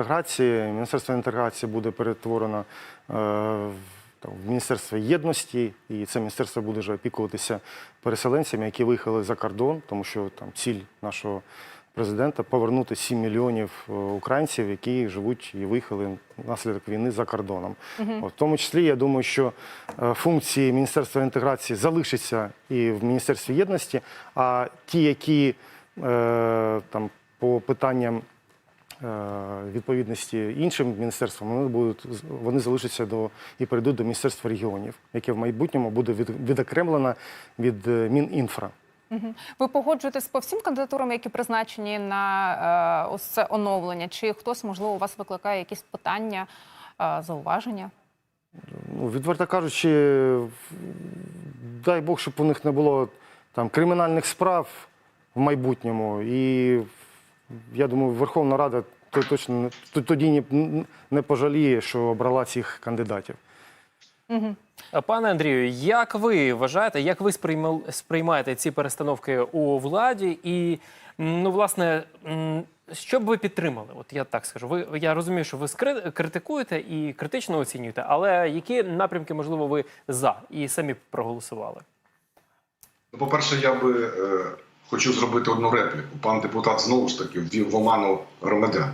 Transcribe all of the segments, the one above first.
інтеграції. Міністерство інтеграції буде перетворено е, в Міністерство єдності, і це міністерство буде вже опікуватися переселенцями, які виїхали за кордон, тому що там ціль нашого президента повернути 7 мільйонів е, українців, які живуть і виїхали внаслідок війни за кордоном. От, в тому числі, я думаю, що е, функції Міністерства інтеграції залишаться і в Міністерстві єдності, а ті, які е, там по питанням відповідності іншим міністерствам, вони будуть вони залишаться до і перейдуть до Міністерства регіонів, яке в майбутньому буде від, відокремлено від е, Мінінфра. Ви погоджуєтесь по всім кандидатурам, які призначені на е, ось це оновлення? Чи хтось, можливо, у вас викликає якісь питання, е, зауваження? Ну, відверто кажучи, дай Бог, щоб у них не було там кримінальних справ в майбутньому. І я думаю, Верховна Рада то- точно тоді не пожаліє, що обрала цих кандидатів. Пане Андрію, як ви вважаєте, як ви сприймаєте ці перестановки у владі? І ну, власне, що б ви підтримали? От я так скажу. Ви я розумію, що ви критикуєте і критично оцінюєте, але які напрямки, можливо, ви за і самі проголосували? Ну, По-перше, я би е, хочу зробити одну репліку. Пан депутат знову ж таки ввів в оману громадян.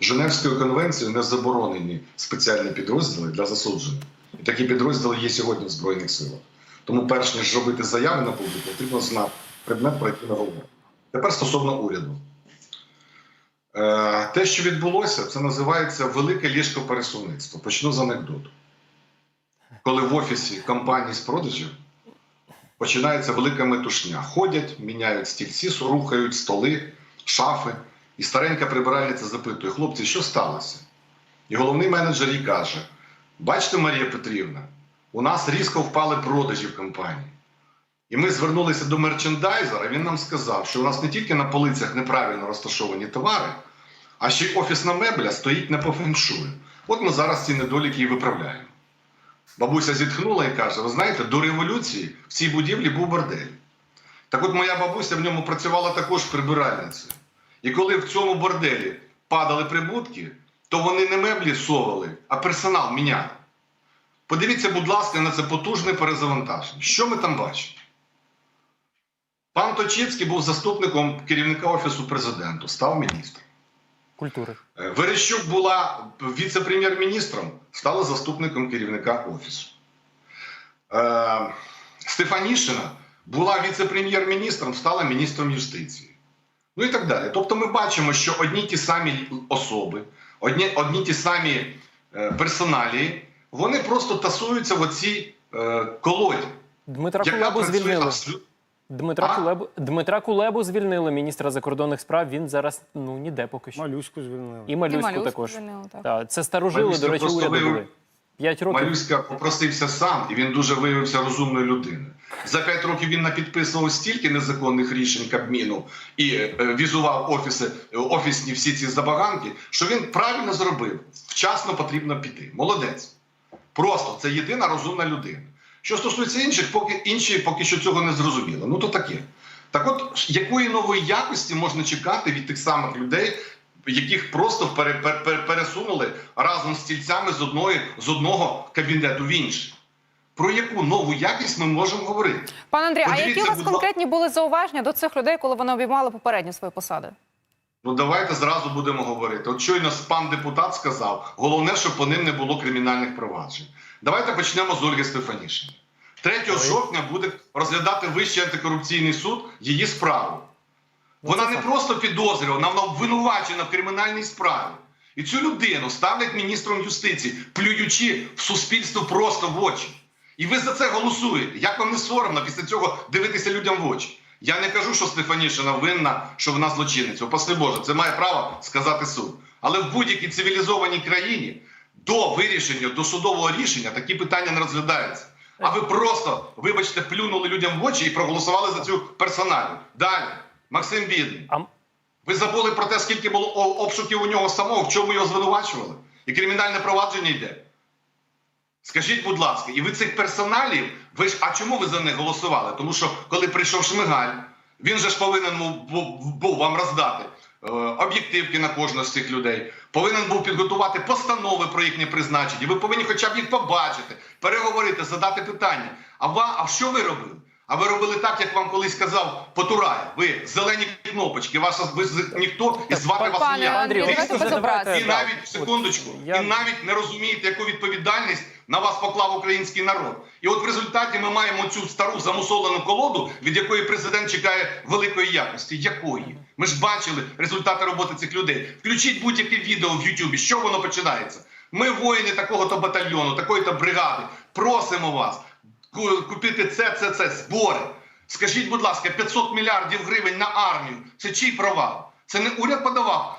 Женевською конвенцією не заборонені спеціальні підрозділи для засуджених. І такі підрозділи є сьогодні в Збройних силах. Тому, перш ніж робити заяви на публіку, потрібно знати предмет, про який ми говоримо. Тепер стосовно уряду. Е, те, що відбулося, це називається велике ліжко пересувництво. Почну з анекдоту. Коли в офісі компанії з продажів починається велика метушня. Ходять, міняють стільці, рухають столи, шафи. І старенька прибиральниця запитує: хлопці, що сталося? І головний менеджер їй каже: Бачите, Марія Петрівна, у нас різко впали продажі в компанії. І ми звернулися до мерчендайзера, він нам сказав, що у нас не тільки на полицях неправильно розташовані товари, а ще й офісна мебля стоїть не по феншую. От ми зараз ці недоліки і виправляємо. Бабуся зітхнула і каже: Ви знаєте, до революції в цій будівлі був бордель. Так от моя бабуся в ньому працювала також прибиральницею. І коли в цьому борделі падали прибутки, то вони не меблі совали, а персонал міняли. Подивіться, будь ласка, на це потужне перезавантаження. Що ми там бачимо? Пан Точицький був заступником керівника Офісу президенту, став міністром. Культури. Е, Верещук була віце-прем'єр-міністром, стала заступником керівника офісу. Е, Стефанішина була віце-прем'єр-міністром, стала міністром юстиції. Ну і так далі. Тобто ми бачимо, що одні ті самі особи, одні, одні ті самі е, персоналії, вони просто тасуються в оцій е, колоді. Дмитра Кулебу звільнили. абсолютно. Дмитра А? Кулебу Дмитра Кулебу звільнили міністра закордонних справ. Він зараз ну ніде поки що. Малюську звільнили. І Малюську, Малюську також. звільнили, так. Так, це старожили, Малюська до речі, уряду були. П'ять років. Малюська попросився сам, і він дуже виявився розумною людиною. За п'ять років він напідписував стільки незаконних рішень Кабміну і е, візував офіси, е, офісні всі ці забаганки, що він правильно зробив. Вчасно потрібно піти. Молодець. Просто це єдина розумна людина. Що стосується інших, поки інші поки що цього не зрозуміло. Ну то таке. Так от, якої нової якості можна чекати від тих самих людей, яких просто пере, пере- пере- пересунули разом з стільцями з, одної, з одного кабінету в інший? Про яку нову якість ми можемо говорити? Пане Андрію, а які у вас будь конкретні були зауваження до цих людей, коли вони обіймали попередні свої посади? Ну давайте зразу будемо говорити. От щойно пан депутат сказав, головне, щоб по ним не було кримінальних проваджень. Давайте почнемо з Ольги Стефанішини. 3 жовтня буде розглядати Вищий антикорупційний суд її справу. Вона не просто підозрювана, вона обвинувачена в кримінальній справі. І цю людину ставлять міністром юстиції, плюючи в суспільство просто в очі. І ви за це голосуєте. Як вам не соромно після цього дивитися людям в очі? Я не кажу, що Стефанішина винна, що вона злочинниця. Опаси Боже, це має право сказати суд. Але в будь-якій цивілізованій країні до вирішення, до судового рішення такі питання не розглядаються. А ви просто, вибачте, плюнули людям в очі і проголосували за цю персоналю. Далі, Максим Бідний. Ви забули про те, скільки було обшуків у нього самого, в чому його звинувачували? І кримінальне провадження йде. Скажіть, будь ласка, і ви цих персоналів, ви ж, а чому ви за них голосували? Тому що коли прийшов Шмигаль, він же ж повинен був, вам роздати об'єктивки на кожного з цих людей. Повинен був підготувати постанови про їхнє призначення. Ви повинні хоча б їх побачити, переговорити, задати питання. А ва, а що ви робили? А ви робили так, як вам колись казав Потурай. Ви зелені кнопочки, ваша ви ніхто і звати вас ніяк. Андрію, Ви давайте і навіть секундочку, Я- і навіть не розумієте, яку відповідальність на вас поклав український народ. І от в результаті ми маємо цю стару замусолену колоду, від якої президент чекає великої якості. Якої? Ми ж бачили результати роботи цих людей. Включіть будь-яке відео в Ютубі. Що воно починається? Ми воїни такого-то батальйону, такої-то бригади. Просимо вас купити це, це, це, збори. Скажіть, будь ласка, 500 мільярдів гривень на армію. Це чий провал? Це не уряд подавав.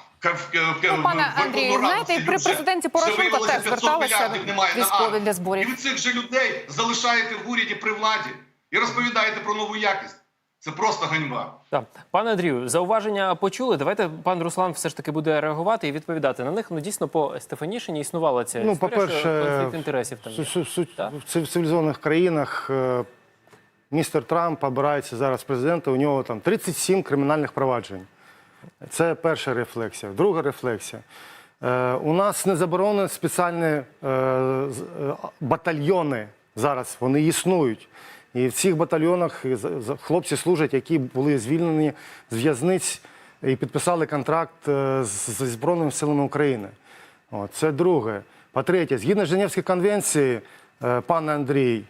Ну, пане Андрію, знаєте, і при президенті Порошенко теж 500 зверталися військові для зборів. І ви цих же людей залишаєте в уряді при владі і розповідаєте про нову якість. Це просто ганьба. Так, пане Андрію, зауваження почули. Давайте пан Руслан все ж таки буде реагувати і відповідати на них. Ну дійсно по Стефанішині існувала ця Ну, історія, по-перше, конфлікт інтересів там. Є. в цивілізованих країнах е, містер Трамп обирається зараз президентом, у нього там 37 кримінальних проваджень. Це перша рефлексія. Друга рефлексія. Е, у нас не заборонені спеціальні е, е, батальйони зараз, вони існують. І в цих батальйонах хлопці служать, які були звільнені з в'язниць і підписали контракт з- Збройними силами України. Це друге. По-третє, згідно Женевської конвенції, пане Андрій,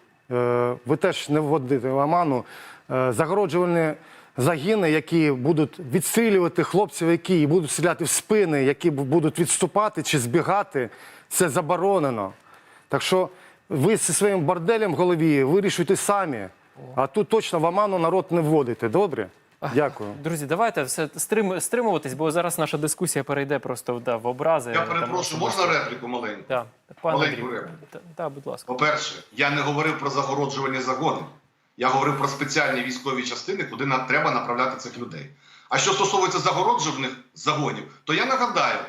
ви теж не вводите в оману, загороджувальні загини, які будуть відстрілювати хлопців, які будуть стріляти в спини, які будуть відступати чи збігати, це заборонено. Так що ви зі своїм борделем в голові вирішуйте самі, а тут точно в оману народ не вводите. Добре? Дякую. Друзі, давайте все стрим, стримуватись, бо зараз наша дискусія перейде просто да, в образи. Я там, перепрошую, можна репліку маленьку? Да. Пане Маленьку репліку. та- та, будь ласка. По-перше, я не говорив про загороджувані загони. Я говорив про спеціальні військові частини, куди треба направляти цих людей. А що стосується загороджуваних загонів, то я нагадаю,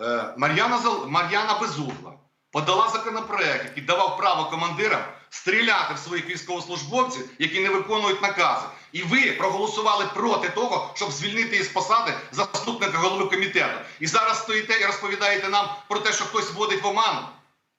е, Мар'яна Мар'яна Безугла подала законопроект, який давав право командирам стріляти в своїх військовослужбовців, які не виконують накази. І ви проголосували проти того, щоб звільнити із посади заступника голови комітету. І зараз стоїте і розповідаєте нам про те, що хтось вводить в оману.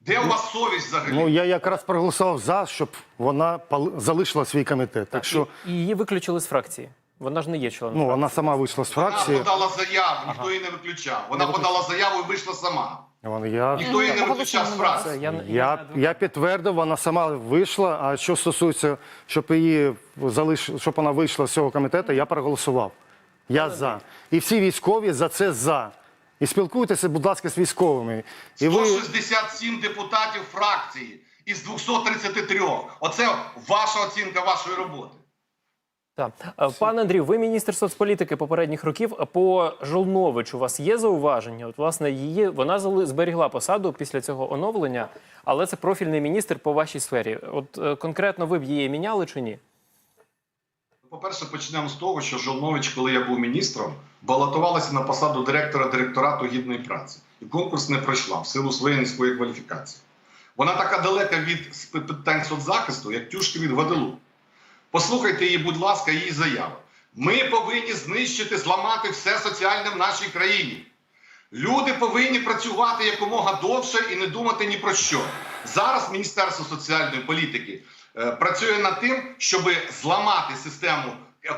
Де у вас совість взагалі? Ну я якраз проголосував за, щоб вона пал- залишила свій комітет. Так що І її виключили з фракції. Вона ж не є членом. ну фракції. вона сама вийшла з Вона фракції. подала заяву, ніхто її не виключав. Вона подала заяву і вийшла сама. Вона- Я, Ніхто її не виключав з фракції. Я, я, я підтвердив, вона сама вийшла. А що стосується, щоб її залиш, щоб вона вийшла з цього комітету, я проголосував. Я за. І всі військові за це за. І спілкуйтеся, будь ласка, з військовими. І ви 167 депутатів фракції із 233. Оце ваша оцінка вашої роботи. Так. Е, Пане Андрію, ви міністр соцполітики попередніх років. А По Жолнович у вас є зауваження? От, власне, її вона зали- зберігла посаду після цього оновлення, але це профільний міністр по вашій сфері. От е, конкретно ви б її міняли чи ні? По-перше, почнемо з того, що Жолнович, коли я був міністром, балотувалася на посаду директора директорату гідної праці. І конкурс не пройшла в силу своєї низької кваліфікації. Вона така далека від питань соцзахисту, як тюшки від Гваделупи. Послухайте її, будь ласка, її заяву. Ми повинні знищити, зламати все соціальне в нашій країні. Люди повинні працювати якомога довше і не думати ні про що. Зараз Міністерство соціальної політики працює над тим, щоб зламати систему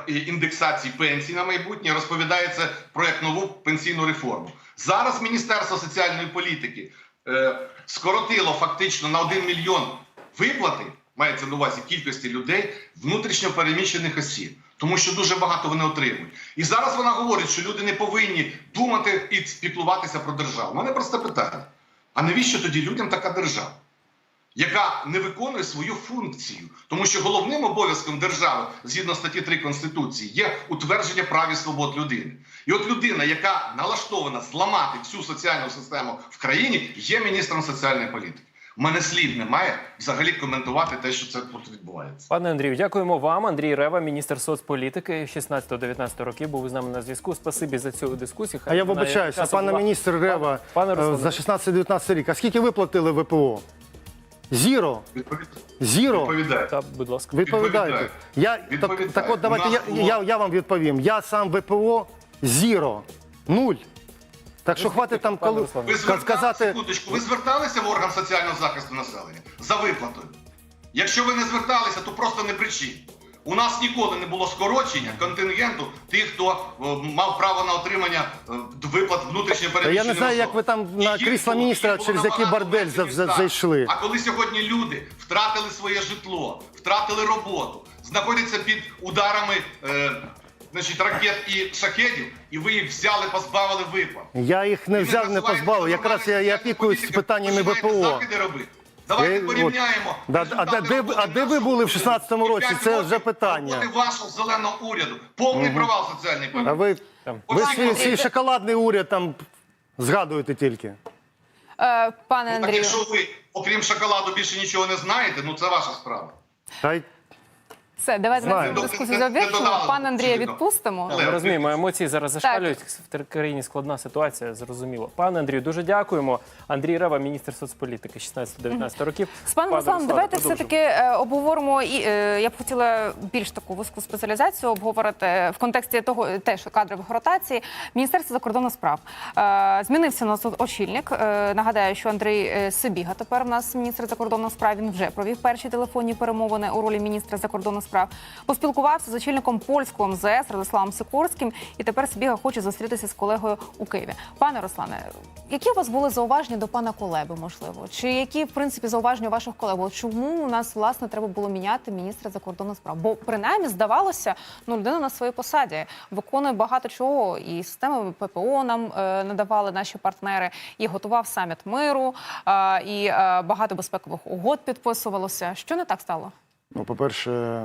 е, індексації пенсій на майбутнє. Розповідається про нову пенсійну реформу. Зараз Міністерство соціальної політики е, скоротило фактично на 1 мільйон виплати, мається на увазі кількості людей, внутрішньо переміщених осіб. Тому що дуже багато вони отримують. І зараз вона говорить, що люди не повинні думати і спіклуватися про державу. У мене просте питання: а навіщо тоді людям така держава, яка не виконує свою функцію? Тому що головним обов'язком держави, згідно статті 3 Конституції, є утвердження прав і свобод людини. І от людина, яка налаштована зламати всю соціальну систему в країні, є міністром соціальної політики. У мене слів немає взагалі коментувати те, що це тут відбувається. Пане Андрію, дякуємо вам. Андрій Рева, міністр соцполітики 16-19 років, був з нами на зв'язку. Спасибі за цю дискусію. А я вибачаюся, пане була- міністр Рева, Пане е, Руслане. за 16-19 рік. А скільки ви платили ВПО? Зіро. Відповідь... Зіро. Відповідаю. Та, будь ласка. Відповідайте. Відповідаю. Я, так, Відповідаю. так от давайте У я, нас було- я, я вам відповім. Я сам ВПО зіро. Нуль. Так що хватить там коли Руслане. Ви сказати. секундочку, ви зверталися в орган соціального захисту населення за виплатою? Якщо ви не зверталися, то просто не бречіть. У нас ніколи не було скорочення контингенту тих, хто е, мав право на отримання е, виплат внутрішньо Та я не знаю, як ви там на крісло міністра через який бордель за- за- зайшли. А коли сьогодні люди втратили своє житло, втратили роботу, знаходяться під ударами е, значить, ракет і шахедів, і ви їх взяли, позбавили виплат. Я їх не Ви взяв, не позбавив. Якраз я, я опікуюсь політикою, питаннями ВПО. закиди робити. Давайте порівняємо. Да, а де- де- а де ви були в 16-му році? Це вже питання. вашого зеленого уряду. Повний провал соціальний А політики. ви, Там. ви свій, свій шоколадний уряд там згадуєте тільки. Е, Пане Ну, так Андрію, якщо ви, окрім шоколаду, більше нічого не знаєте, ну це ваша справа. Та й все, давайте на Знаю. цю дискусію завершимо. Пане Андрія відпустимо. Ми розуміємо, емоції зараз зашкалюють. В країні складна ситуація, зрозуміло. Пане Андрію, дуже дякуємо. Андрій Рева, міністр соцполітики 16-19 років. З паном Пане Русланом, давайте все-таки е, обговоримо і е, я б хотіла більш таку вузьку спеціалізацію обговорити в контексті того, теж кадрових ротацій. Міністерство закордонних справ Е, змінився у нас тут очільник. Е, Нагадаю, що Андрій е, Сибіга тепер у нас міністр закордонних справ. Він вже провів перші телефонні перемовини у ролі міністра закордонних справ. Поспілкувався з очільником польського МЗС Радиславом Сикорським, і тепер Сибіга хоче зустрітися з колегою у Києві. Пане Руслане, які у вас були зауваження до пана Колеби, можливо? Чи які, в принципі, зауваження ваших колег? Чому у нас власне треба було міняти міністра закордонних справ? Бо принаймні здавалося, ну людина на своїй посаді виконує багато чого, і системи ППО нам е, надавали наші партнери, і готував саміт миру, е, і е, багато безпекових угод підписувалося. Що не так стало? Ну, по-перше,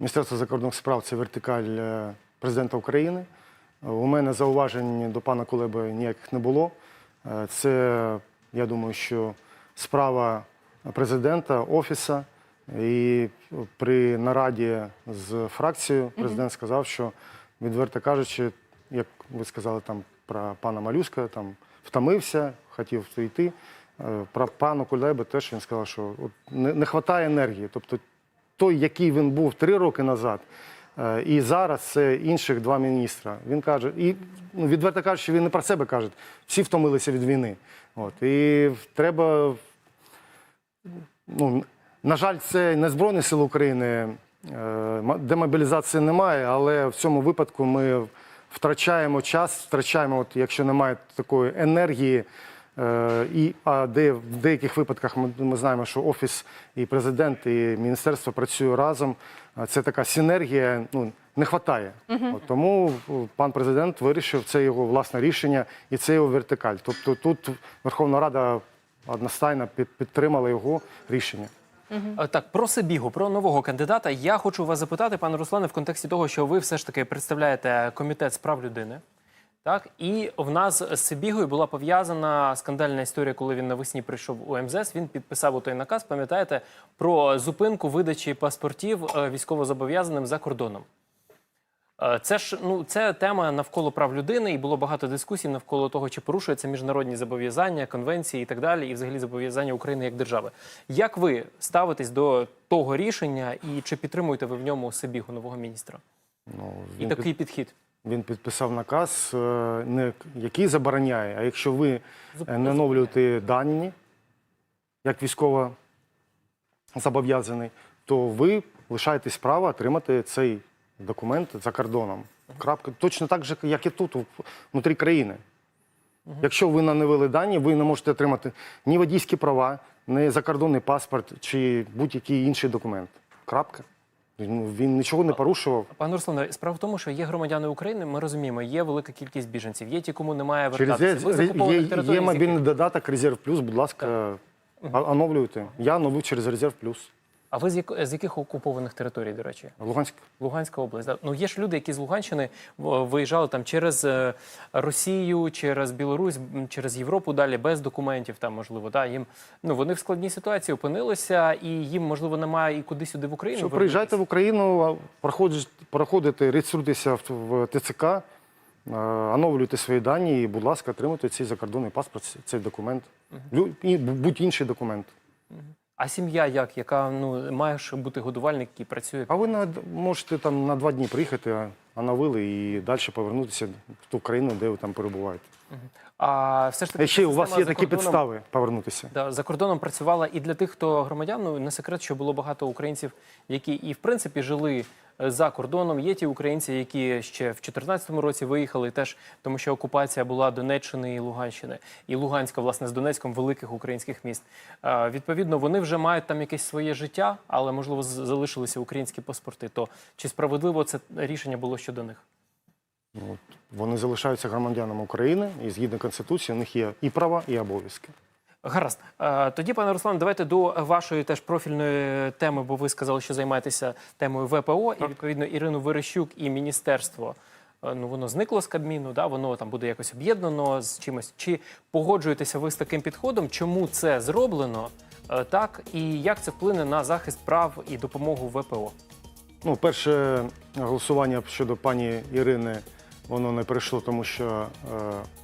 Міністерство закордонних справ це вертикаль е, президента України. Е, У мене зауважень до пана Кулеби ніяких не було. Е, Це, я думаю, що справа президента, офіса. І при нараді з фракцією президент сказав, що, відверто кажучи, як ви сказали там про пана Малюска, там втомився, хотів йти. Про пана Кулеби теж він сказав, що от не, не вистачає енергії. Тобто той, який він був три роки назад, е, і зараз це інших два міністра. Він каже, і ну, відверто кажучи, він не про себе каже, всі втомилися від війни. От, і треба, ну, на жаль, це не Збройні Сили України, е, демобілізації немає, але в цьому випадку ми втрачаємо час, втрачаємо, от, якщо немає такої енергії. Е, І, а де в деяких випадках ми, ми знаємо, що офіс і президент, і міністерство працюють разом. Це така синергія. Ну не вистачає. От, тому пан президент вирішив це його власне рішення, і це його вертикаль. Тобто тут Верховна Рада одностайно підтримала його рішення. Е, Так, про Сибігу, про нового кандидата. Я хочу вас запитати, пане Руслане, в контексті того, що ви все ж таки представляєте комітет з прав людини. Так, і в нас з Сибігою була пов'язана скандальна історія, коли він навесні прийшов у МЗС. Він підписав той наказ, пам'ятаєте, про зупинку видачі паспортів е, військовозобов'язаним за кордоном. Е, Це ж ну це тема навколо прав людини, і було багато дискусій навколо того, чи порушуються міжнародні зобов'язання, конвенції і так далі, і взагалі зобов'язання України як держави. Як ви ставитесь до того рішення, і чи підтримуєте ви в ньому Сибігу нового міністра? Ну, І такий під, підхід. Він підписав наказ, е, не який забороняє, а якщо ви е, не оновлюєте дані, як військово зобов'язаний, то ви лишаєтесь права отримати цей документ за кордоном. Крапка. Точно так же, як і тут, внутрі країни. Якщо ви не дані, ви не можете отримати ні водійські права, ні закордонний паспорт чи будь-який інший документ. Крапка. Ну, Він нічого не порушував. Пане Руслане, справа в тому, що є громадяни України. Ми розуміємо, є велика кількість біженців. Є ті, кому немає Через вертатися. Ви з є, є, є мобільний додаток Резерв Плюс, будь ласка, оновлюйте. Я оновлю через Резерв Плюс. А ви з, яко- з яких окупованих територій, до речі? Луганськ. Луганська область. да. Ну є ж люди, які з Луганщини виїжджали там через е, Росію, через Білорусь, через Європу далі без документів. Там можливо, да їм ну вони в складній ситуації опинилися, і їм можливо немає і куди сюди в Україну. Що приїжджайте в Україну, проходите, реєструйтеся в, ТЦК, е, оновлюйте свої дані і, будь ласка, отримуйте цей закордонний паспорт, цей документ. Лю- І будь-інший документ. А сім'я як? Яка ну має ж бути годувальник, який працює? А ви на, можете там на два дні приїхати, а, на вили і далі повернутися в ту країну, де ви там перебуваєте. А все ж таки ще у вас є такі кордоном- підстави повернутися. Да, за кордоном працювала і для тих, хто громадян, ну не секрет, що було багато українців, які і в принципі жили за кордоном. Є ті українці, які ще в 2014 році виїхали, теж тому що окупація була Донеччини і Луганщини, і Луганська, власне, з Донецьком великих українських міст. Відповідно, вони вже мають там якесь своє життя, але можливо залишилися українські паспорти. То чи справедливо це рішення було щодо них? Ну, от Вони залишаються громадянами України, і згідно Конституції у них є і права, і обов'язки. Гаразд. Е, Тоді, пане Руслан, давайте до вашої теж профільної теми, бо ви сказали, що займаєтеся темою ВПО, і відповідно Ірину Верещук і міністерство. е, Ну, воно зникло з Кабміну, да, воно там буде якось об'єднано з чимось. Чи погоджуєтеся ви з таким підходом? Чому це зроблено е, так? І як це вплине на захист прав і допомогу ВПО? Ну, перше голосування щодо пані Ірини воно не пройшло, тому що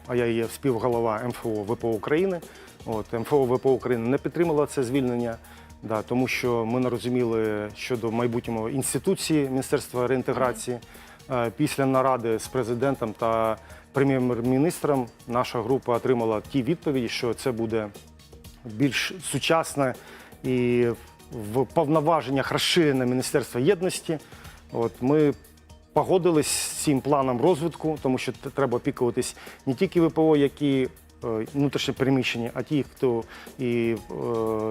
а я є співголова МФО ВПО України. От МФО ВПО України не підтримала це звільнення, да, тому що ми не розуміли щодо майбутнього інституції Міністерства реінтеграції. Е, Після наради з президентом та прем'єр-міністром наша група отримала ті відповіді, що це буде більш сучасне і в повноваженнях розширене Міністерство єдності. От ми погодились з цим планом розвитку, тому що треба опікуватись не тільки ВПО, які е, внутрішньо а ті, хто і е,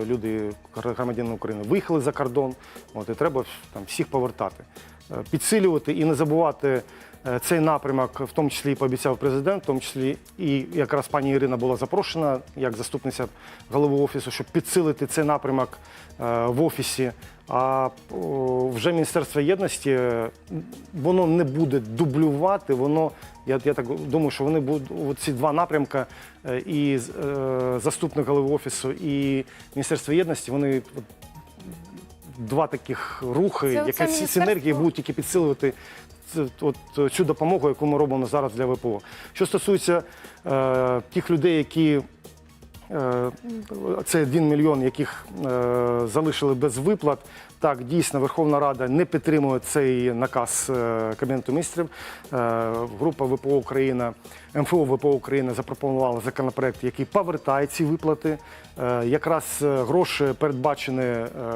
люди, гр- громадяни України, виїхали за кордон. От і треба там всіх повертати, Е, підсилювати і не забувати. Е, Цей напрямок, в тому числі і пообіцяв президент, в тому числі і якраз пані Ірина була запрошена як заступниця голови офісу, щоб підсилити цей напрямок е, в офісі. А вже Міністерство єдності е, воно не буде дублювати. Воно я, я так думаю, що вони будуть ці два напрямки і заступник голови офісу, і Міністерство єдності. Вони два таких рухи, Це оце ці синергії будуть тільки підсилювати от, е, цю допомогу, яку ми робимо зараз для ВПО. Що стосується е, тих людей, які е, це 1 мільйон, яких е, залишили без виплат. Так, дійсно, Верховна Рада не підтримує цей наказ е, Кабінету міністрів. Е, група ВПО Україна, МФО ВПО України запропонувала законопроект, який повертає ці виплати. Е, якраз гроші передбачені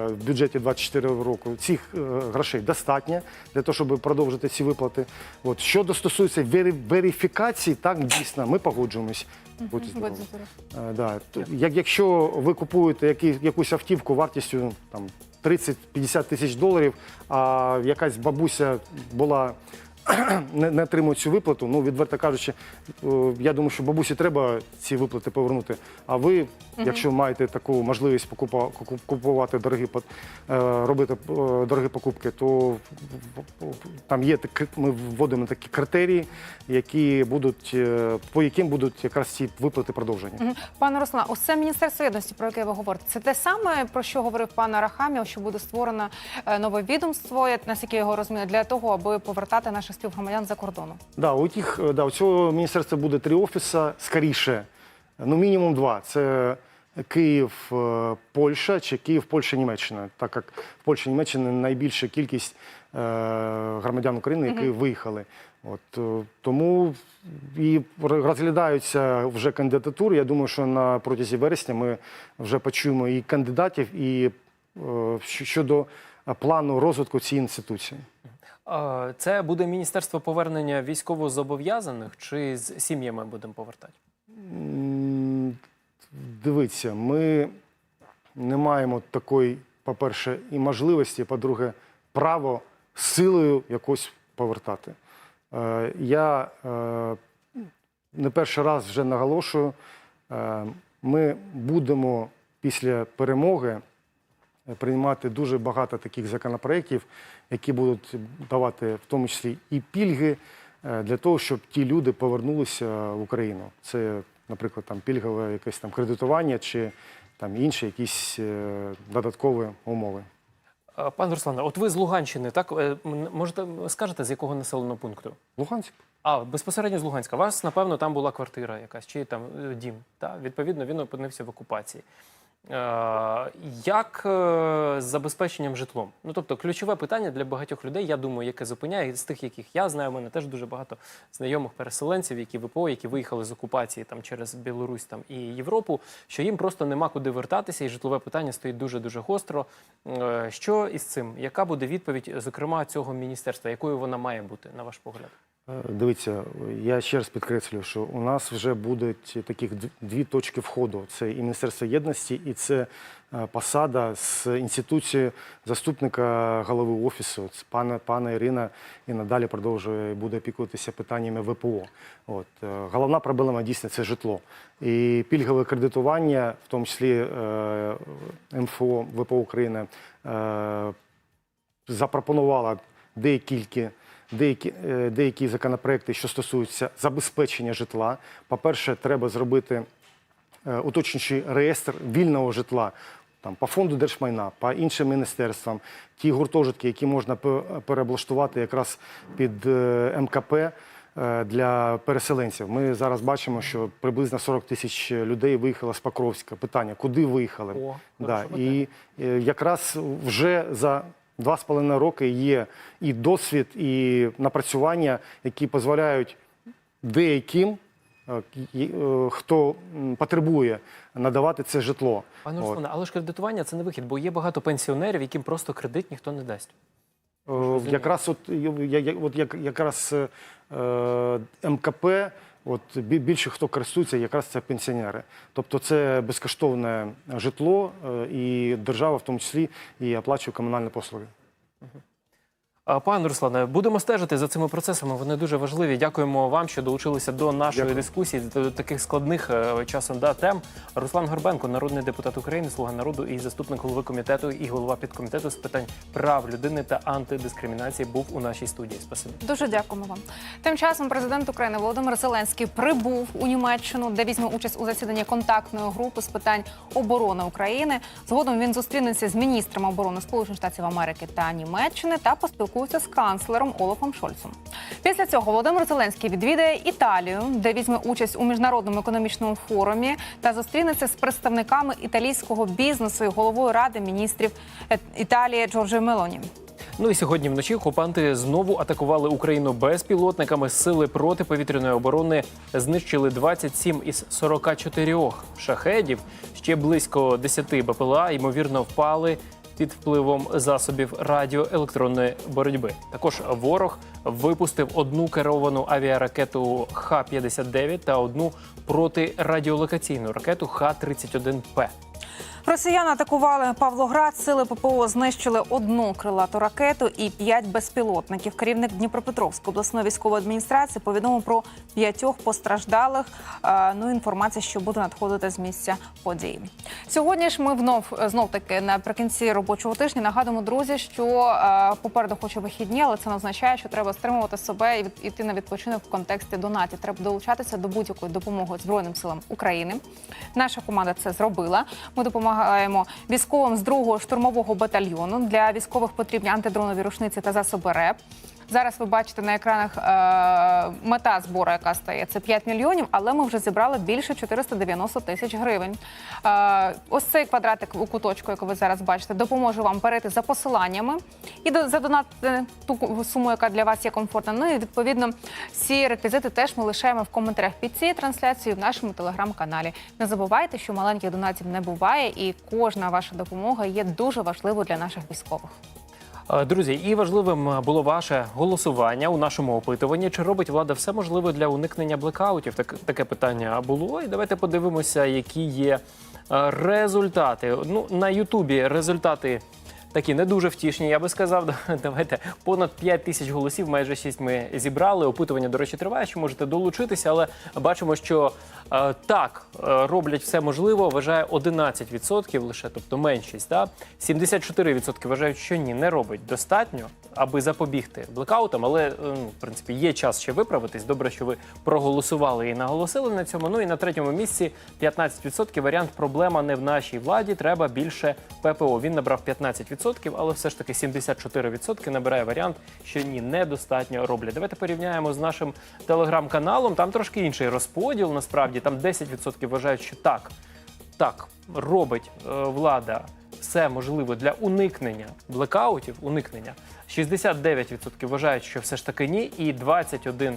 в бюджеті 24 року. Цих грошей достатньо для того, щоб продовжити ці виплати. От щодо стосується верифікації, так дійсно ми погоджуємось. Будьте здорові. Е, Да. Як, якщо ви купуєте якусь автівку вартістю там, 30-50 тисяч доларів, а якась бабуся була не, не отримує цю виплату, ну відверто кажучи, е, я думаю, що бабусі треба ці виплати повернути. А ви, якщо маєте таку можливість покупа- куку- купувати дорогі пот- е, робити е, дорогі покупки, то там є такі, ми вводимо такі критерії, які будуть е, по яким будуть якраз ці виплати продовжені. Мгм. Пане Руслан, ось це Міністерство єдності, про яке ви говорите. Це те саме, про що говорив пан Арахамів, що буде створено е, нове відомство, я- наскільки я його розумію, для того, аби повертати наших співгромадян за кордону. Да, у тих, е, да, у цього міністерства буде три офіси, скоріше, ну мінімум два. Це Київ, е, Польща чи Київ, Польща, Німеччина. Так як в Польщі Німеччина найбільша кількість е, громадян України, які виїхали. От е, тому і розглядаються вже кандидатури. Я думаю, що на протязі вересня ми вже почуємо і кандидатів, і е, щодо плану розвитку цієї інституції. Це буде міністерство повернення військовозобов'язаних чи з сім'ями будемо повертати? Дивіться, ми не маємо такої, по-перше, і можливості, по-друге, право силою якось повертати. Е, Я е, не перший раз вже наголошую, е, ми будемо після перемоги приймати дуже багато таких законопроєктів, які будуть давати в тому числі і пільги е, для того, щоб ті люди повернулися в Україну. Це, наприклад, там пільгове якесь там кредитування чи там інші якісь е, додаткові умови. Пане Руслане, от ви з Луганщини, так Е, можете скажете, з якого населеного пункту? Луганськ? А, безпосередньо з Луганська. У вас, напевно, там була квартира якась, чи там дім. Та? Відповідно, він опинився в окупації. Е, Як е, з забезпеченням житлом? Ну тобто, ключове питання для багатьох людей, я думаю, яке зупиняє з тих, яких я знаю. У мене теж дуже багато знайомих переселенців, які ВПО, які виїхали з окупації там через Білорусь там і Європу, що їм просто нема куди вертатися, і житлове питання стоїть дуже дуже гостро. Е, Що із цим? Яка буде відповідь, зокрема, цього міністерства? Якою вона має бути, на ваш погляд? Е, Дивіться, я ще раз підкреслюю, що у нас вже будуть таких дві точки входу: це і Міністерство єдності, і це е, посада з інституції заступника голови офісу. Це пана, пана Ірина і надалі продовжує буде опікуватися питаннями ВПО. От е, головна проблема дійсно це житло. І пільгове кредитування, в тому числі МФО ВПО України. запропонувала деякі, деякі, е, деякі законопроекти, що стосуються забезпечення житла. По-перше, треба зробити е, уточнюючий реєстр вільного житла. Там, по фонду держмайна, по іншим міністерствам, ті гуртожитки, які можна пе- переоблаштувати якраз під е, МКП для переселенців. Ми зараз бачимо, що приблизно 40 тисяч людей виїхало з Покровська. Питання, куди виїхали? О, да. І якраз вже за два з половиною роки є і досвід, і напрацювання, які дозволяють деяким, е, е, хто потребує надавати це житло. Пане. Руслане, але ж кредитування це не вихід, бо є багато пенсіонерів, яким просто кредит ніхто не дасть. Е, Якраз от, я- я- от як, якраз е, МКП, от більше хто користується, якраз це пенсіонери. Тобто це безкоштовне житло, е, і держава в тому числі і оплачує комунальні послуги. Пане Руслане, будемо стежити за цими процесами. Вони дуже важливі. Дякуємо вам, що долучилися до нашої Дякую. дискусії до таких складних е, часом да, тем. Руслан Горбенко, народний депутат України, слуга народу і заступник голови комітету і голова підкомітету з питань прав людини та антидискримінації, був у нашій студії. Спасибі. Дуже дякуємо вам. Тим часом президент України Володимир Зеленський прибув у Німеччину, де візьме участь у засіданні контактної групи з питань оборони України. Згодом він зустрінеться з міністрами оборони Сполучених Штатів Америки та Німеччини та поспілкується з канцлером Олафом Шольцем. Після цього Володимир Зеленський відвідає Італію, де візьме участь у міжнародному економічному форумі та зустрінеться з представниками італійського бізнесу і головою ради міністрів е, Італії Джорджо Мелоні. Ну і сьогодні вночі окупанти знову атакували Україну безпілотниками. Сили протиповітряної оборони знищили 27 із 44 шахедів. Ще близько 10 БПЛА ймовірно впали під впливом засобів радіоелектронної боротьби. Також ворог випустив одну керовану авіаракету Х-59 та одну протирадіолокаційну ракету Х-31П. Росіяни атакували Павлоград. Сили ППО знищили одну крилату ракету і п'ять безпілотників. Керівник Дніпропетровської обласної військової адміністрації повідомив про п'ятьох постраждалих. Е, Ну інформація, що буде надходити з місця події. Сьогодні ж ми внов знов таки наприкінці робочого тижня нагадуємо, друзі, що е, попереду хоче вихідні, але це не означає, що треба стримувати себе і іти на відпочинок в контексті донатів. Треба долучатися до будь-якої допомоги Збройним силам України. Наша команда це зробила. Ми допомагаємо військовим з 2-го штурмового батальйону. Для військових потрібні антидронові рушниці та засоби РЕП. Зараз ви бачите на екранах е, мета збору, яка стає це 5 мільйонів, але ми вже зібрали більше 490 тисяч гривень. Е, ось цей квадратик у куточку, який ви зараз бачите, допоможе вам перейти за посиланнями і до- задонатити ту суму, яка для вас є комфортна. Ну і відповідно всі реквізити теж ми лишаємо в коментарях під цією трансляцією в нашому телеграм-каналі. Не забувайте, що маленьких донатів не буває, і кожна ваша допомога є дуже важливою для наших військових. Е, Друзі, і важливим було ваше голосування у нашому опитуванні. Чи робить влада все можливе для уникнення блекаутів? Так, таке питання було. І давайте подивимося, які є е, результати. Ну, на Ютубі результати. Такі не дуже втішні, я би сказав. Давайте понад 5 тисяч голосів, майже 6 ми зібрали. Опитування, до речі, триває. Що можете долучитися, але бачимо, що е, так е, роблять все можливо. Вважає 11% лише, тобто меншість. Да? 74% вважають, що ні, не робить достатньо, аби запобігти блекаутам. Але е, ну, в принципі є час ще виправитись. Добре, що ви проголосували і наголосили на цьому. Ну і на третьому місці 15% варіант проблема не в нашій владі. Треба більше ППО. Він набрав 15%, але все ж таки 74% набирає варіант, що ні, недостатньо роблять. Давайте порівняємо з нашим телеграм-каналом. Там трошки інший розподіл. Насправді там 10% вважають, що так. так робить е, влада все можливе для уникнення блекаутів, уникнення 69% вважають, що все ж таки ні, і 21%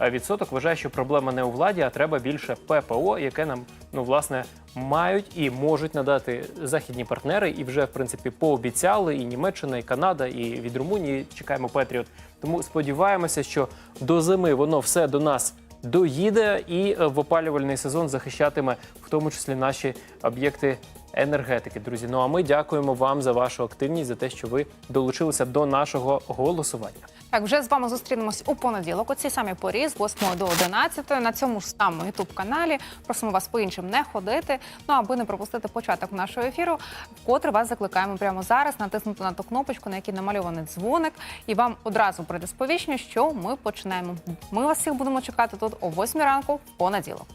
відсоток вважає, що проблема не у владі, а треба більше ППО, яке нам ну власне мають і можуть надати західні партнери, і вже в принципі пообіцяли і Німеччина, і Канада, і від Румунії чекаємо Петріот. Тому сподіваємося, що до зими воно все до нас доїде і е, в опалювальний сезон захищатиме в тому числі наші об'єкти енергетики. Друзі, ну а ми дякуємо вам за вашу активність, за те, що ви долучилися до нашого голосування. Так, вже з вами зустрінемось у понеділок, у цій самій порі з 8 до 11 на цьому ж самому ютуб каналі. Просимо вас по іншим не ходити. Ну аби не пропустити початок нашого ефіру, вкотре вас закликаємо прямо зараз натиснути на ту кнопочку, на якій намальований дзвоник, і вам одразу прийде сповіщення, що ми починаємо. Ми вас всіх будемо чекати тут о 8 ранку в понеділок.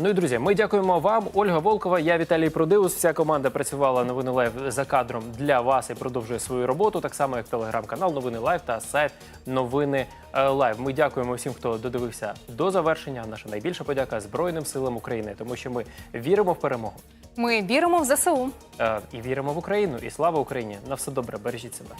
Ну і друзі, ми дякуємо вам, Ольга Волкова. Я Віталій Продиус. Вся команда працювала новини лайв за кадром для вас і продовжує свою роботу, так само як телеграм-канал Новини Лайв та сайт Новини е, Лайв. Ми дякуємо всім, хто додивився до завершення. Наша найбільша подяка Збройним силам України, тому що ми віримо в перемогу Ми віримо в ЗСУ. е, і віримо в Україну. І слава Україні! На все добре, бережіть себе.